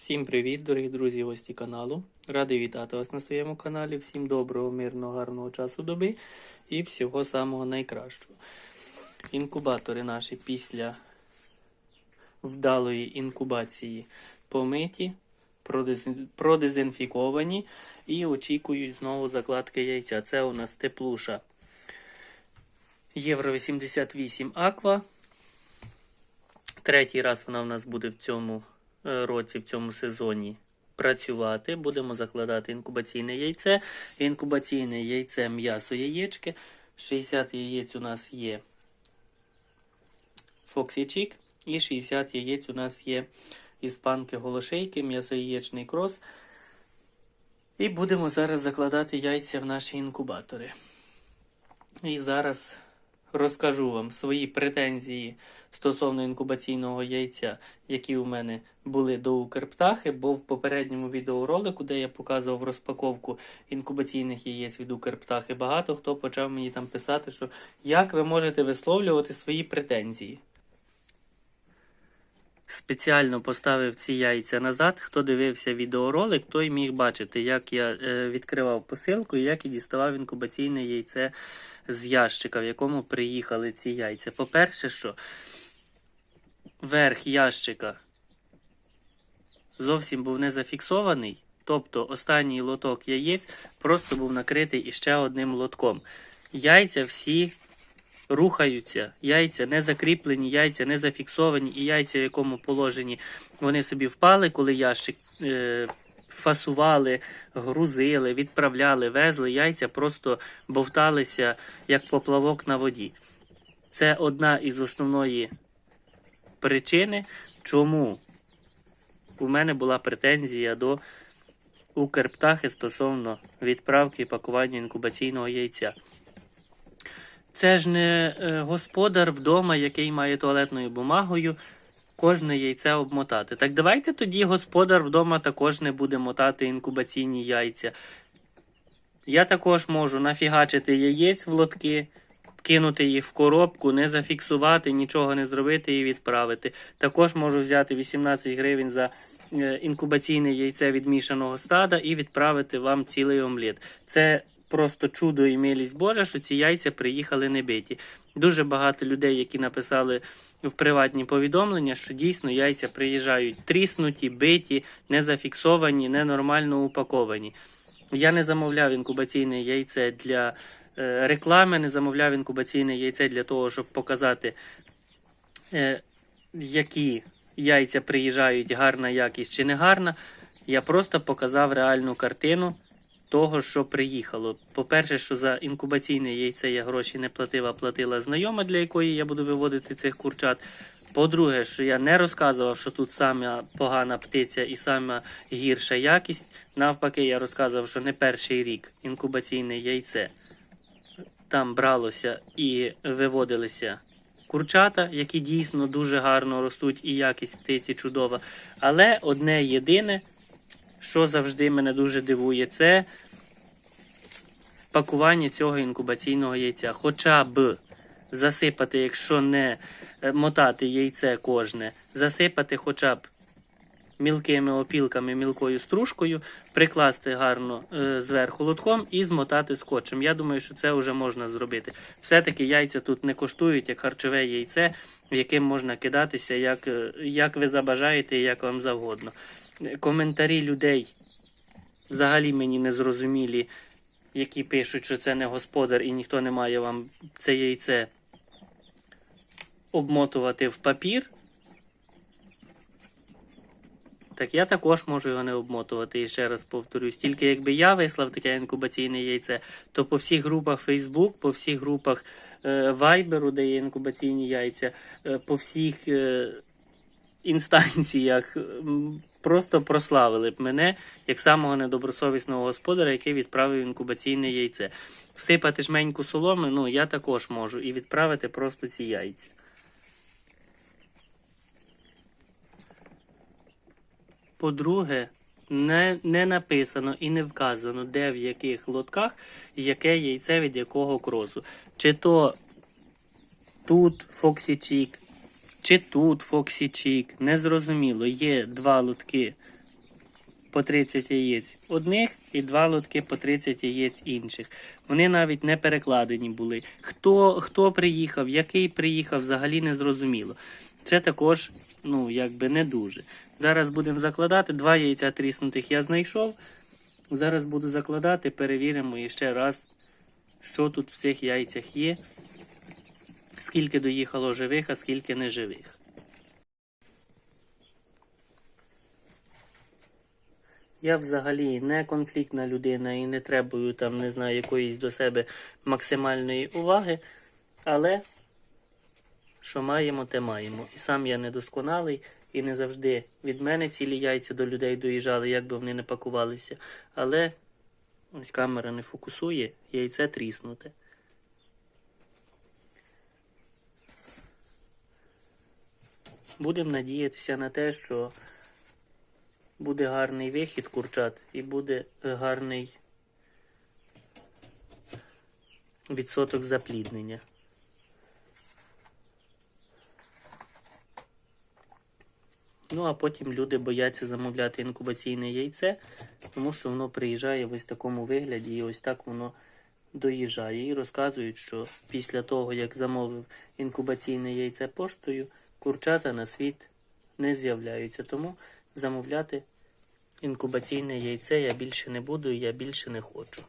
Всім привіт, дорогі друзі, гості каналу. Радий вітати вас на своєму каналі. Всім доброго, мирного, гарного часу доби і всього самого найкращого. Інкубатори наші після вдалої інкубації помиті, продезінфіковані і очікують знову закладки яйця. Це у нас теплуша Євро 88 Аква. Третій раз вона в нас буде в цьому році, в цьому сезоні працювати. Будемо закладати інкубаційне яйце. Інкубаційне яйце м'ясо яєчки. 60 яєць у нас є Фоксічік і 60 яєць у нас є іспанки голошейки, м'ясо-яєчний крос. І будемо зараз закладати яйця в наші інкубатори. І зараз розкажу вам свої претензії стосовно інкубаційного яйця, які у мене були до Укрптахи, бо в попередньому відеоролику, де я показував розпаковку інкубаційних яєць від Укрптахи, багато хто почав мені там писати, що як ви можете висловлювати свої претензії. Спеціально поставив ці яйця назад. Хто дивився відеоролик, той міг бачити, як я е, відкривав посилку і як я діставав інкубаційне яйце з ящика, в якому приїхали ці яйця. По-перше, що верх ящика зовсім був не зафіксований, тобто останній лоток яєць просто був накритий іще одним лотком. Яйця всі рухаються, яйця не закріплені, яйця не зафіксовані, і яйця в якому положенні вони собі впали, коли ящик е, фасували, грузили, відправляли, везли, яйця просто бовталися як поплавок на воді. Це одна із основної причини, чому у мене була претензія до Укрптахи стосовно відправки і пакування інкубаційного яйця. Це ж не е, господар вдома, який має туалетною бумагою, кожне яйце обмотати. Так давайте тоді господар вдома також не буде мотати інкубаційні яйця. Я також можу нафігачити яєць в лотки, кинути їх в коробку, не зафіксувати, нічого не зробити і відправити. Також можу взяти 18 гривень за е, інкубаційне яйце від мішаного стада і відправити вам цілий омлет. Це просто чудо і милість Божа, що ці яйця приїхали не биті. Дуже багато людей, які написали в приватні повідомлення, що дійсно яйця приїжджають тріснуті, биті, не зафіксовані, ненормально упаковані. Я не замовляв інкубаційне яйце для реклами, не замовляв інкубаційне яйце для того, щоб показати, е, які яйця приїжджають, гарна якість чи не гарна. Я просто показав реальну картину того, що приїхало. По-перше, що за інкубаційне яйце я гроші не платив, а платила знайома, для якої я буду виводити цих курчат. По-друге, що я не розказував, що тут сама погана птиця і сама гірша якість. Навпаки, я розказував, що не перший рік інкубаційне яйце там бралося і виводилися курчата, які дійсно дуже гарно ростуть, і якість птиці чудова. Але одне єдине, що завжди мене дуже дивує, це пакування цього інкубаційного яйця. Хоча б засипати, якщо не е, мотати яйце кожне, засипати хоча б мілкими опілками, мілкою стружкою, прикласти гарно е, зверху лотком і змотати скотчем. Я думаю, що це вже можна зробити. Все-таки яйця тут не коштують як харчове яйце, яким можна кидатися, як, е, як ви забажаєте як вам завгодно. Коментарі людей взагалі мені не зрозумілі, які пишуть, що це не господар і ніхто не має вам це яйце обмотувати в папір. Так я також можу його не обмотувати. І ще раз повторюсь. Тільки якби я вислав таке інкубаційне яйце, то по всіх групах Facebook, по всіх групах е, Viber, де є інкубаційні яйця, е, по всіх е, інстанціях просто прославили б мене як самого недобросовісного господаря, який відправив інкубаційне яйце. Всипати жменьку соломи, ну я також можу, і відправити просто ці яйця. По-друге, не, не написано і не вказано, де в яких лотках яке яйце від якого кросу. Чи то тут Фоксічік, чи тут Фоксічік. Незрозуміло. Є два лотки по 30 яєць одних і два лотки по 30 яєць інших. Вони навіть не перекладені були. Хто, хто приїхав, який приїхав, взагалі не зрозуміло. Це також, ну, якби не дуже. Зараз будемо закладати. Два яйця тріснутих я знайшов. Зараз буду закладати, перевіримо ще раз, що тут в цих яйцях є, скільки доїхало живих, а скільки неживих. Я взагалі не конфліктна людина і не требую там, не знаю, якоїсь до себе максимальної уваги, але що маємо, те маємо. І сам я недосконалий, і не завжди від мене цілі яйця до людей доїжджали, як би вони не пакувалися. Але ось камера не фокусує, яйце тріснуте. Будемо надіятися на те, що буде гарний вихід курчат і буде гарний відсоток запліднення. Ну, а потім люди бояться замовляти інкубаційне яйце, тому що воно приїжджає в ось такому вигляді, і ось так воно доїжджає. І розказують, що після того, як замовив інкубаційне яйце поштою, курчата на світ не з'являються. Тому замовляти інкубаційне яйце я більше не буду і я більше не хочу.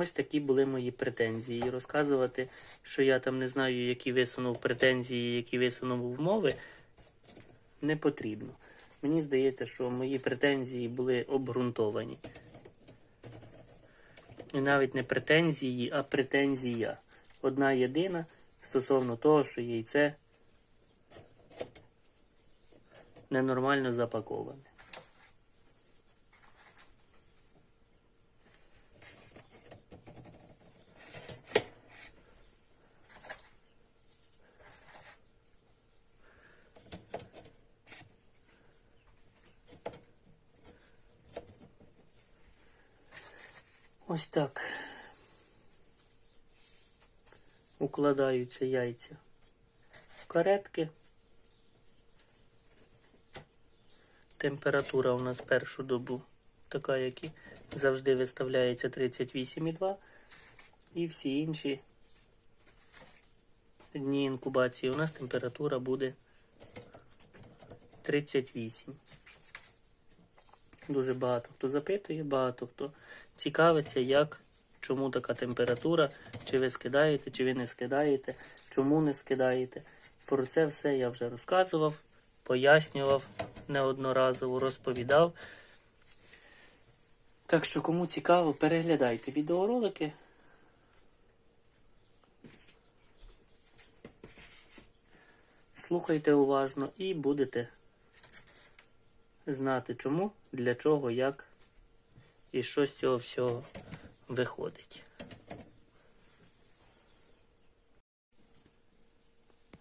Ось такі були мої претензії. І розказувати, що я там не знаю, які висунув претензії, які висунув умови, не потрібно. Мені здається, що мої претензії були обґрунтовані. І навіть не претензії, а претензія. Одна єдина стосовно того, що яйце ненормально запаковане. Ось так. Укладаються яйця в каретки. Температура у нас першу добу така, як і завжди виставляється 38,2. І всі інші дні інкубації у нас температура буде 38. Дуже багато хто запитує, багато хто цікавиться, як, чому така температура, чи ви скидаєте, чи ви не скидаєте, чому не скидаєте. Про це все я вже розказував, пояснював неодноразово, розповідав. Так що, кому цікаво, переглядайте відеоролики. Слухайте уважно і будете знати чому, для чого, як і що з цього всього виходить.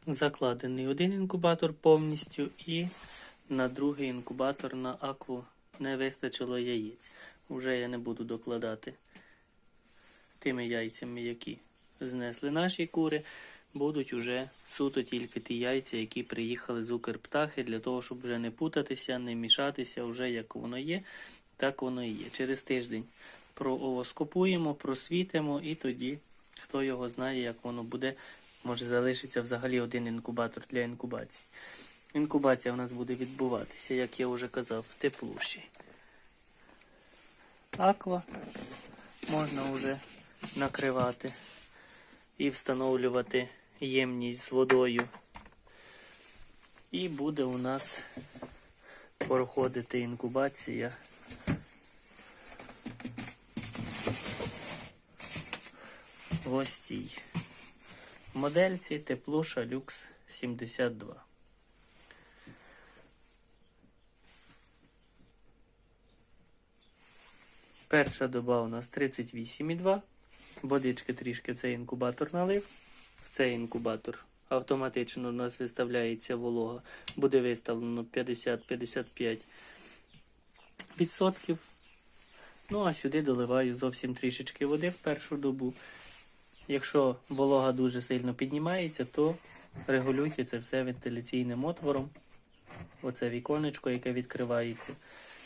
Закладений один інкубатор повністю і на другий інкубатор на акву не вистачило яєць. Уже я не буду докладати тими яйцями, які знесли наші кури. Будуть уже суто тільки ті яйця, які приїхали з Укрптахи, для того, щоб вже не путатися, не мішатися, вже як воно є, так воно і є. Через тиждень прооскопуємо, просвітимо, і тоді, хто його знає, як воно буде, може залишиться взагалі один інкубатор для інкубації. Інкубація в нас буде відбуватися, як я вже казав, в теплуші. Аква можна вже накривати і встановлювати ємність з водою. І буде у нас проходити інкубація. Ось цій модельці Теплуша Люкс 72. Перша доба у нас 38,2. Водички трішки цей інкубатор налив. В цей інкубатор автоматично у нас виставляється волога. Буде виставлено 50-55 відсотків. Ну, а сюди доливаю зовсім трішечки води в першу добу. Якщо волога дуже сильно піднімається, то регулюйте це все вентиляційним отвором. оце віконечко, яке відкривається,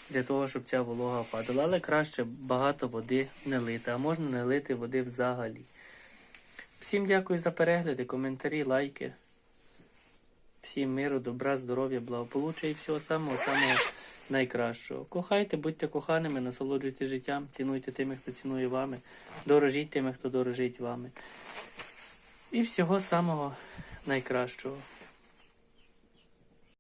для того, щоб ця волога падала. Але краще багато води не лити, а можна не лити води взагалі. Всім дякую за перегляди, коментарі, лайки. Всім миру, добра, здоров'я, благополуччя і всього самого самого найкращого. Кохайте, будьте коханими, насолоджуйте життям, цінуйте тими, хто цінує вами, дорожіть тими, хто дорожить вами. І всього самого найкращого.